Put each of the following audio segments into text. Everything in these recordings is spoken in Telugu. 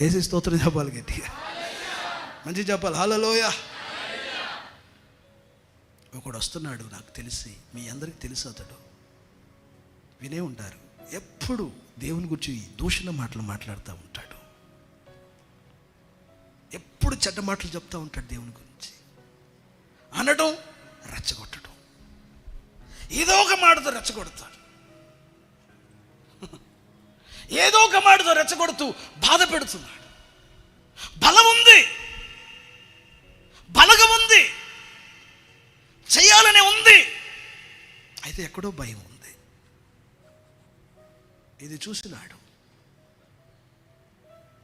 ఏసీ స్తోత్రం చెప్పాలి గట్టిగా మంచి చెప్పాలి హలోయ ఒకడు వస్తున్నాడు నాకు తెలిసి మీ అందరికి తెలుసు అతడు. వినే ఉంటారు. ఎప్పుడు దేవుని గురించి దూషణ మాటలు మాట్లాడుతూ ఉంటాడు. ఎప్పుడు చెడ్డ మాటలు చెప్తూ ఉంటాడు దేవుని గురించి. అనడం రెచ్చగొట్టడం. ఏదో ఒక మాటతో రెచ్చగొడతాడు. ఏదో ఒక మాటతో రెచ్చగొడుతూ బాధ పెడుతున్నాడు. బలం ఉంది. బలగం ఉంది. చేయాలని ఉంది. అయితే ఎక్కడో భయం ఉంది. ఇది చూసినాడు.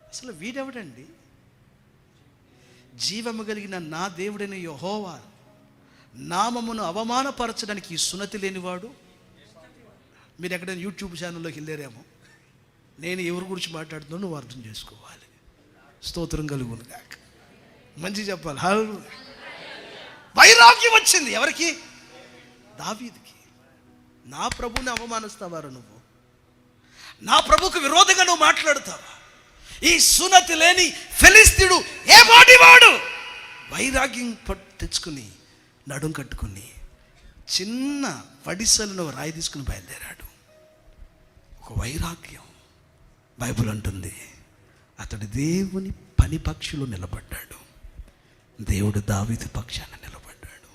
అసలు వీడెవడండి? జీవము కలిగిన నా దేవుడైన యహోవా నామమును అవమానపరచడానికి సున్నతి లేనివాడు? మీరు ఎక్కడైనా యూట్యూబ్ ఛానల్లోకి వెళ్ళారేమో? నేను ఎవరి గురించి మాట్లాడుతున్నా నువ్వు అర్థం చేసుకోవాలి. స్తోత్రం కలుగును కాక మంచి చెప్పాలి. హలో వైరాగ్యం వచ్చింది ఎవరికి? దావీదికి. నా ప్రభుని అవమానిస్తావారు నువ్వు? నా ప్రభుకు విరోధంగా నువ్వు మాట్లాడుతావా? ఈ సున్నతి లేని ఫెలిస్తీడు ఏ వాడివాడు? వైరాగ్యం తెచ్చుకుని నడుం కట్టుకుని చిన్న వడిసలను రాయి తీసుకుని బయలుదేరాడు. ఒక వైరాగ్యం. బైబుల్ అంటుంది అతడు దేవుని పని పక్షులు నిలబడ్డాడు. దేవుడు దావీదు పక్షాన నిలబడ్డాడు.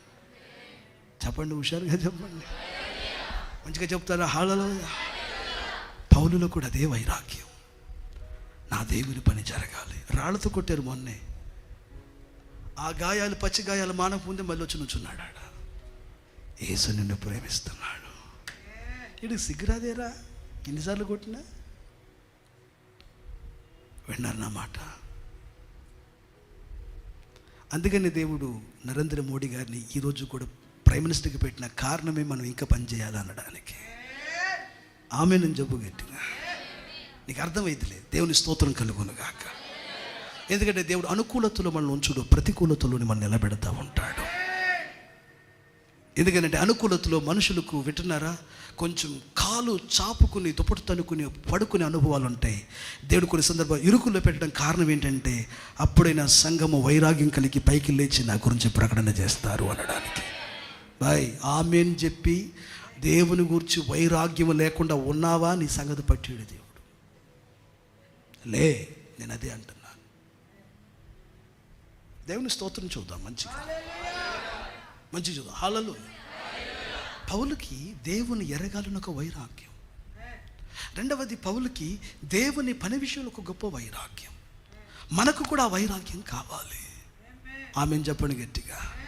చెప్పండి హుషారుగా చెప్పండి. మంచిగా చెప్తారా? హాలలో పౌలులో కూడా అదే వైరాగ్యం. నా దేవుని పని జరగాలి. రాళ్ళతో కొట్టారు మొన్నే. ఆ గాయాలు పచ్చి గాయాలు మానవ ముందే మళ్ళీ వచ్చి నుంచున్నాడు ఆడ. ఏసు నిన్ను ప్రేమిస్తున్నాడు. ఇది సిగ్గురాదేరా? ఎన్నిసార్లు కొట్టినా? విన్నారు నా మాట. అందుకని దేవుడు నరేంద్ర మోడీ గారిని ఈరోజు కూడా ప్రైమ్ మినిస్టర్కి పెట్టిన కారణమే మనం ఇంకా పనిచేయాలనడానికి ఆమె నేను జబ్బు గట్టిగా. నీకు అర్థమైందిలే దేవుని స్తోత్రం కలుగును గాక. ఎందుకంటే దేవుడు అనుకూలతలో మనల్ని ఉంచుడు ప్రతికూలతలోని మనం నిలబెడతా ఉంటాడు. ఎందుకంటే అనుకూలతలో మనుషులకు వింటున్నారా? కొంచెం కాలు చాపుకుని దుప్పటి తనుకుని పడుకునే అనుభవాలు ఉంటాయి. దేవుడు కొన్ని సందర్భాలు ఇరుకుల్లో పెట్టడం కారణం ఏంటంటే అప్పుడైనా సంఘము వైరాగ్యం కలిగి పైకి లేచి నా గురించి ప్రకటన చేస్తారు అనడానికి. బాయ్ ఆమెన్ చెప్పి దేవుని గురించి వైరాగ్యం లేకుండా ఉన్నావా? నీ సంగతి పట్టాడు దేవుడు. లే నేను అదే అంటున్నాను. దేవుని స్తోత్రం చూద్దాం మంచిగా. మంచి చదువు. హాలలో పౌలుకి దేవుని ఎరగాలని ఒక వైరాగ్యం. రెండవది పౌలుకి దేవుని పని విషయంలో ఒక గొప్ప వైరాగ్యం. మనకు కూడా వైరాగ్యం కావాలి. ఆమెను చెప్పండి గట్టిగా.